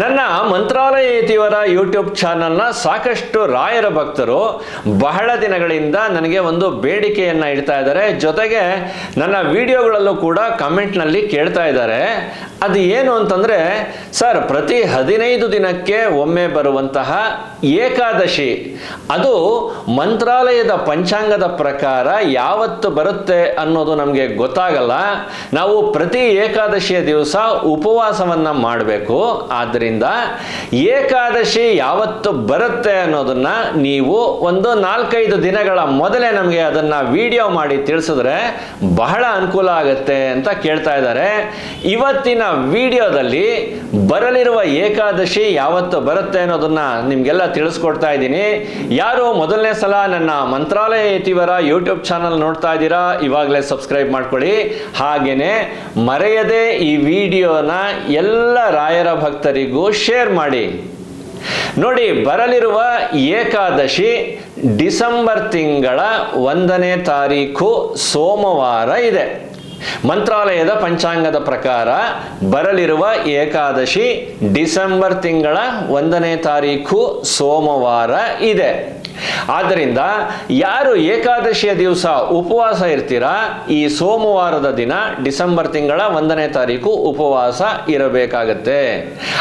ನನ್ನ ಮಂತ್ರಾಲಯ ಯತಿವರ ಯೂಟ್ಯೂಬ್ ಚಾನಲ್ನ ಸಾಕಷ್ಟು ರಾಯರ ಭಕ್ತರು ಬಹಳ ದಿನಗಳಿಂದ ನನಗೆ ಒಂದು ಬೇಡಿಕೆಯನ್ನು ಇಡ್ತಾ ಇದ್ದಾರೆ. ಜೊತೆಗೆ ನನ್ನ ವಿಡಿಯೋಗಳಲ್ಲೂ ಕೂಡ ಕಮೆಂಟ್ನಲ್ಲಿ ಕೇಳ್ತಾ ಇದ್ದಾರೆ. ಅದು ಏನು ಅಂತಂದರೆ, ಸರ್, ಪ್ರತಿ ಹದಿನೈದು ದಿನಕ್ಕೆ ಒಮ್ಮೆ ಬರುವಂತಹ ಏಕಾದಶಿ, ಅದು ಮಂತ್ರಾಲಯದ ಪಂಚಾಂಗದ ಪ್ರಕಾರ ಯಾವತ್ತು ಬರುತ್ತೆ ಅನ್ನೋದು ನಮಗೆ ಗೊತ್ತಾಗಲ್ಲ. ನಾವು ಪ್ರತಿ ಏಕಾದಶಿಯ ದಿವಸ ಉಪವಾಸವನ್ನು ಮಾಡಬೇಕು. ಆದ್ದರಿಂದ ಏಕಾದಶಿ ಯಾವತ್ತು ಬರುತ್ತೆ ಅನ್ನೋದನ್ನು ನೀವು ಒಂದು ನಾಲ್ಕೈದು ದಿನಗಳ ಮೊದಲೇ ನಮಗೆ ಅದನ್ನು ವಿಡಿಯೋ ಮಾಡಿ ತಿಳಿಸಿದ್ರೆ ಬಹಳ ಅನುಕೂಲ ಆಗುತ್ತೆ ಅಂತ ಕೇಳ್ತಾ ಇದ್ದಾರೆ. ಇವತ್ತಿನ ವಿಡಿಯೋದಲ್ಲಿ ಬರಲಿರುವ ಏಕಾದಶಿ ಯಾವತ್ತು ಬರುತ್ತೆ ಅನ್ನೋದನ್ನ ನಿಮಗೆಲ್ಲ ತಿಳಿಸ್ಕೊಡ್ತಾ ಇದ್ದೀನಿ. ಯಾರು ಮೊದಲನೇ ಸಲ ನನ್ನ ಮಂತ್ರಾಲಯ ಇತಿವರ ಯೂಟ್ಯೂಬ್ ಚಾನಲ್ ನೋಡ್ತಾ ಇದ್ದೀರಾ, ಇವಾಗಲೇ ಸಬ್ಸ್ಕ್ರೈಬ್ ಮಾಡ್ಕೊಳ್ಳಿ. ಹಾಗೇನೆ ಮರೆಯದೆ ಈ ವಿಡಿಯೋನ ಎಲ್ಲ ರಾಯರ ಭಕ್ತರಿಗೂ ಶೇರ್ ಮಾಡಿ. ನೋಡಿ, ಬರಲಿರುವ ಏಕಾದಶಿ ಡಿಸೆಂಬರ್ ತಿಂಗಳ ಒಂದನೇ ತಾರೀಕು ಸೋಮವಾರ ಇದೆ. ಮಂತ್ರಾಲಯದ ಪಂಚಾಂಗದ ಪ್ರಕಾರ ಬರಲಿರುವ ಏಕಾದಶಿ ಡಿಸೆಂಬರ್ ತಿಂಗಳ ಒಂದನೇ ತಾರೀಕು ಸೋಮವಾರ ಇದೆ. ಆದ್ದರಿಂದ ಯಾರು ಏಕಾದಶಿಯ ದಿವಸ ಉಪವಾಸ ಇರ್ತೀರಾ, ಈ ಸೋಮವಾರದ ದಿನ ಡಿಸೆಂಬರ್ ತಿಂಗಳ ಒಂದನೇ ತಾರೀಕು ಉಪವಾಸ ಇರಬೇಕಾಗತ್ತೆ.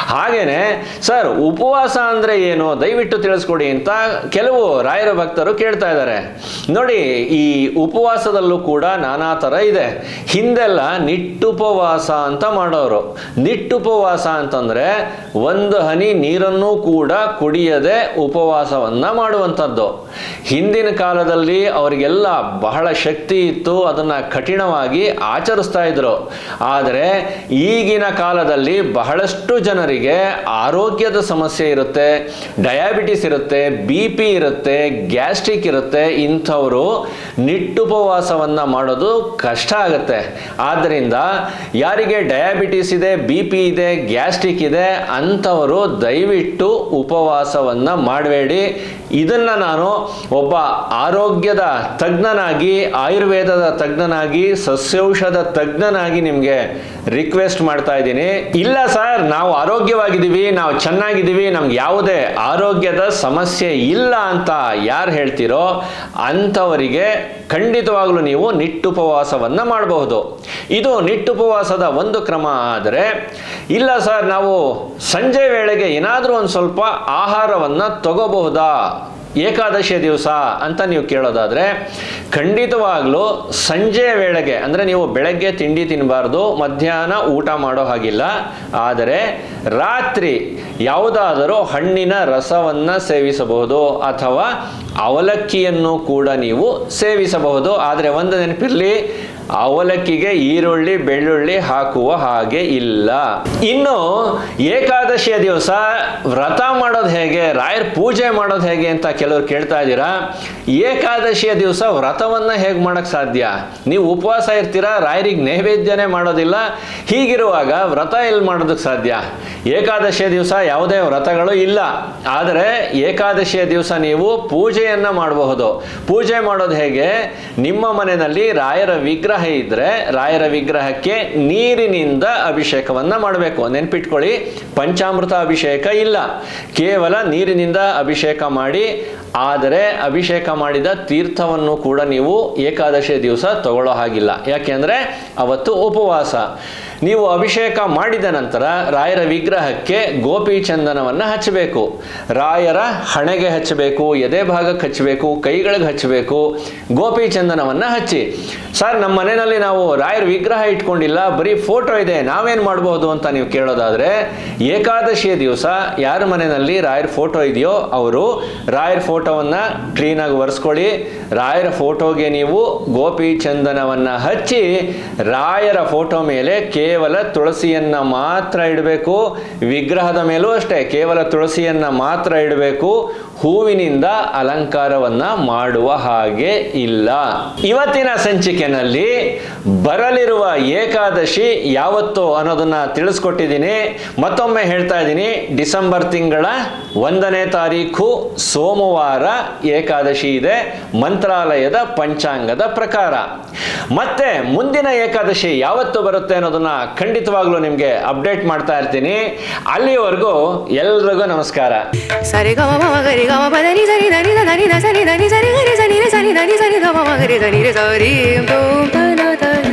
ಹಾಗೇನೆ, ಸರ್, ಉಪವಾಸ ಅಂದ್ರೆ ಏನು? ದಯವಿಟ್ಟು ತಿಳಿಸ್ಕೊಡಿ ಅಂತ ಕೆಲವು ರಾಯರ ಭಕ್ತರು ಕೇಳ್ತಾ ಇದ್ದಾರೆ. ನೋಡಿ, ಈ ಉಪವಾಸದಲ್ಲೂ ಕೂಡ ನಾನಾ ಥರ ಇದೆ. ಹಿಂದೆಲ್ಲ ನಿಟ್ಟುಪವಾಸ ಅಂತ ಮಾಡೋರು. ನಿಟ್ಟುಪವಾಸ ಅಂತಂದ್ರೆ ಒಂದು ಹನಿ ನೀರನ್ನು ಕೂಡ ಕುಡಿಯದೆ ಉಪವಾಸವನ್ನ ಮಾಡುವಂಥದ್ದು. ಹಿಂದಿನ ಕಾಲದಲ್ಲಿ ಅವರಿಗೆಲ್ಲ ಬಹಳ ಶಕ್ತಿ ಇತ್ತು, ಅದನ್ನ ಕಠಿಣವಾಗಿ ಆಚರಿಸ್ತಾ ಇದ್ರು. ಆದರೆ ಈಗಿನ ಕಾಲದಲ್ಲಿ ಬಹಳಷ್ಟು ಜನರಿಗೆ ಆರೋಗ್ಯದ ಸಮಸ್ಯೆ ಇರುತ್ತೆ, ಡಯಾಬಿಟಿಸ್ ಇರುತ್ತೆ, ಬಿ ಪಿ ಇರುತ್ತೆ, ಗ್ಯಾಸ್ಟ್ರಿಕ್ ಇರುತ್ತೆ, ಇಂಥವರು ನಿಟ್ಟುಪವಾಸವನ್ನು ಮಾಡೋದು ಕಷ್ಟ ಆಗುತ್ತೆ. ಆದ್ದರಿಂದ ಯಾರಿಗೆ ಡಯಾಬಿಟಿಸ್ ಇದೆ, ಬಿ ಪಿ ಇದೆ, ಗ್ಯಾಸ್ಟ್ರಿಕ್ ಇದೆ, ಅಂಥವರು ದಯವಿಟ್ಟು ಉಪವಾಸವನ್ನು ಮಾಡಬೇಡಿ. ಇದನ್ನ ನಾನು ಒಬ್ಬ ಆರೋಗ್ಯದ ತಜ್ಞನಾಗಿ, ಆಯುರ್ವೇದದ ತಜ್ಞನಾಗಿ, ಸಸ್ಯೌಷಧ ತಜ್ಞನಾಗಿ ನಿಮಗೆ ರಿಕ್ವೆಸ್ಟ್ ಮಾಡ್ತಾ ಇದ್ದೀನಿ. ಇಲ್ಲ ಸರ್, ನಾವು ಆರೋಗ್ಯವಾಗಿದ್ದೀವಿ, ನಾವು ಚೆನ್ನಾಗಿದ್ದೀವಿ, ನಮ್ಗೆ ಯಾವುದೇ ಆರೋಗ್ಯದ ಸಮಸ್ಯೆ ಇಲ್ಲ ಅಂತ ಯಾರು ಹೇಳ್ತೀರೋ ಅಂಥವರಿಗೆ ಖಂಡಿತವಾಗಲೂ ನೀವು ನಿಟ್ಟುಪವಾಸವನ್ನು ಮಾಡಬಹುದು. ಇದು ನಿಟ್ಟುಪವಾಸದ ಒಂದು ಕ್ರಮ ಆದರೆ, ಇಲ್ಲ ಸರ್, ನಾವು ಸಂಜೆ ವೇಳೆಗೆ ಏನಾದರೂ ಒಂದು ಸ್ವಲ್ಪ ಆಹಾರವನ್ನು ತಗೋಬಹುದಾ? ಏಕಾದಶಿಯ ದಿವಸ ಅಂತ ನೀವು ಕೇಳೋದಾದರೆ, ಖಂಡಿತವಾಗಲೂ ಸಂಜೆಯ ವೇಳೆಗೆ, ಅಂದರೆ ನೀವು ಬೆಳಗ್ಗೆ ತಿಂಡಿ ತಿನ್ನಬಾರ್ದು ಮಧ್ಯಾಹ್ನ ಊಟ ಮಾಡೋ ಹಾಗಿಲ್ಲ. ಆದರೆ ರಾತ್ರಿ ಯಾವುದಾದರೂ ಹಣ್ಣಿನ ರಸವನ್ನು ಸೇವಿಸಬಹುದು ಅಥವಾ ಅವಲಕ್ಕಿಯನ್ನು ಕೂಡ ನೀವು ಸೇವಿಸಬಹುದು. ಆದರೆ ಒಂದು ನೆನಪಿರಲಿ ಅವಲಕ್ಕಿಗೆ ಈರುಳ್ಳಿ, ಬೆಳ್ಳುಳ್ಳಿ ಹಾಕುವ ಹಾಗೆ ಇಲ್ಲ. ಇನ್ನು ಏಕಾದಶಿಯ ದಿವಸ ವ್ರತ ಮಾಡೋದು ಹೇಗೆ, ರಾಯರ್ ಪೂಜೆ ಮಾಡೋದು ಹೇಗೆ ಅಂತ ಕೆಲವರು ಕೇಳ್ತಾ ಇದ್ದೀರಾ? ಏಕಾದಶಿಯ ದಿವಸ ವ್ರತವನ್ನ ಹೇಗೆ ಮಾಡಕ್ ಸಾಧ್ಯ? ನೀವು ಉಪವಾಸ ಇರ್ತೀರಾ? ರಾಯರಿಗೆ ನೈವೇದ್ಯನೇ ಮಾಡೋದಿಲ್ಲ. ಹೀಗಿರುವಾಗ ವ್ರತ ಎಲ್ಲಿ ಮಾಡೋದಕ್ಕೆ ಸಾಧ್ಯ? ಏಕಾದಶಿಯ ದಿವಸ ಯಾವುದೇ ವ್ರತಗಳು ಇಲ್ಲ. ಆದರೆ ಏಕಾದಶಿಯ ದಿವಸ ನೀವು ಪೂಜೆಯನ್ನ ಮಾಡಬಹುದು. ಪೂಜೆ ಮಾಡೋದು ಹೇಗೆ? ನಿಮ್ಮ ಮನೆಯಲ್ಲಿ ರಾಯರ ವಿಗ್ರಹ ಇದ್ರೆ ರಾಯರ ವಿಗ್ರಹಕ್ಕೆ ನೀರಿನಿಂದ ಅಭಿಷೇಕವನ್ನ ಮಾಡಬೇಕು. ನೆನ್ಪಿಟ್ಕೊಳ್ಳಿ, ಪಂಚಾಮೃತ ಅಭಿಷೇಕ ಇಲ್ಲ. ಕೇವಲ ನೀರಿನಿಂದ ಅಭಿಷೇಕ ಮಾಡಿ, ಆದರೆ ಅಭಿಷೇಕ ಮಾಡಿದ ತೀರ್ಥವನ್ನು ಕೂಡ ನೀವು ಏಕಾದಶಿ ದಿವಸ ತಗೊಳ್ಳೋ ಹಾಗಿಲ್ಲ. ಯಾಕೆಂದ್ರೆ ಅವತ್ತು ಉಪವಾಸ. ನೀವು ಅಭಿಷೇಕ ಮಾಡಿದ ನಂತರ ರಾಯರ ವಿಗ್ರಹಕ್ಕೆ ಗೋಪಿ ಚಂದನವನ್ನು ಹಚ್ಚಬೇಕು. ರಾಯರ ಹಣೆಗೆ ಹಚ್ಚಬೇಕು, ಎದೆ ಭಾಗಕ್ಕೆ ಹಚ್ಚಬೇಕು, ಕೈಗಳಿಗೆ ಹಚ್ಚಬೇಕು, ಗೋಪಿ ಚಂದನವನ್ನು ಹಚ್ಚಿ. ಸರ್, ನಮ್ಮ ಮನೆಯಲ್ಲಿ ನಾವು ರಾಯರ ವಿಗ್ರಹ ಇಟ್ಕೊಂಡಿಲ್ಲ, ಬರೀ ಫೋಟೋ ಇದೆ, ನಾವೇನು ಮಾಡ್ಬೋದು ಅಂತ ನೀವು ಕೇಳೋದಾದರೆ, ಏಕಾದಶಿಯ ದಿವಸ ಯಾರ ಮನೆಯಲ್ಲಿ ರಾಯರ ಫೋಟೋ ಇದೆಯೋ ಅವರು ರಾಯರ ಫೋಟೋವನ್ನು ಕ್ಲೀನಾಗಿ ಒರೆಸ್ಕೊಳ್ಳಿ. ರಾಯರ ಫೋಟೋಗೆ ನೀವು ಗೋಪಿ ಚಂದನವನ್ನು ಹಚ್ಚಿ, ರಾಯರ ಫೋಟೋ ಮೇಲೆ ಕೇವಲ ತುಳಸಿಯನ್ನು ಮಾತ್ರ ಇಡಬೇಕು ವಿಗ್ರಹದ ಮೇಲೂ ಅಷ್ಟೇ ಕೇವಲ ತುಳಸಿಯನ್ನು ಮಾತ್ರ ಇಡಬೇಕು ಹೂವಿನಿಂದ ಅಲಂಕಾರವನ್ನ ಮಾಡುವ ಹಾಗೆ ಇಲ್ಲ. ಇವತ್ತಿನ ಸಂಚಿಕೆನಲ್ಲಿ ಬರಲಿರುವ ಏಕಾದಶಿ ಯಾವತ್ತು ಅನ್ನೋದನ್ನ ತಿಳಿಸ್ಕೊಟ್ಟಿದ್ದೀನಿ. ಮತ್ತೊಮ್ಮೆ ಹೇಳ್ತಾ ಇದ್ದೀನಿ, ಡಿಸೆಂಬರ್ ತಿಂಗಳ ಒಂದನೇ ತಾರೀಕು ಸೋಮವಾರ ಏಕಾದಶಿ ಇದೆ, ಮಂತ್ರಾಲಯದ ಪಂಚಾಂಗದ ಪ್ರಕಾರ. ಮತ್ತೆ ಮುಂದಿನ ಏಕಾದಶಿ ಯಾವತ್ತು ಬರುತ್ತೆ ಅನ್ನೋದನ್ನ ಖಂಡಿತವಾಗ್ಲೂ ನಿಮಗೆ ಅಪ್ಡೇಟ್ ಮಾಡ್ತಾ ಇರ್ತೀನಿ. ಅಲ್ಲಿವರೆಗೂ ಎಲ್ರಿಗೂ ನಮಸ್ಕಾರ. గమ పద ని సరి దని దని సరి దని సరి హరి సని రే సని దని సరి గమ మగరి సని రే సరి తూం తన తని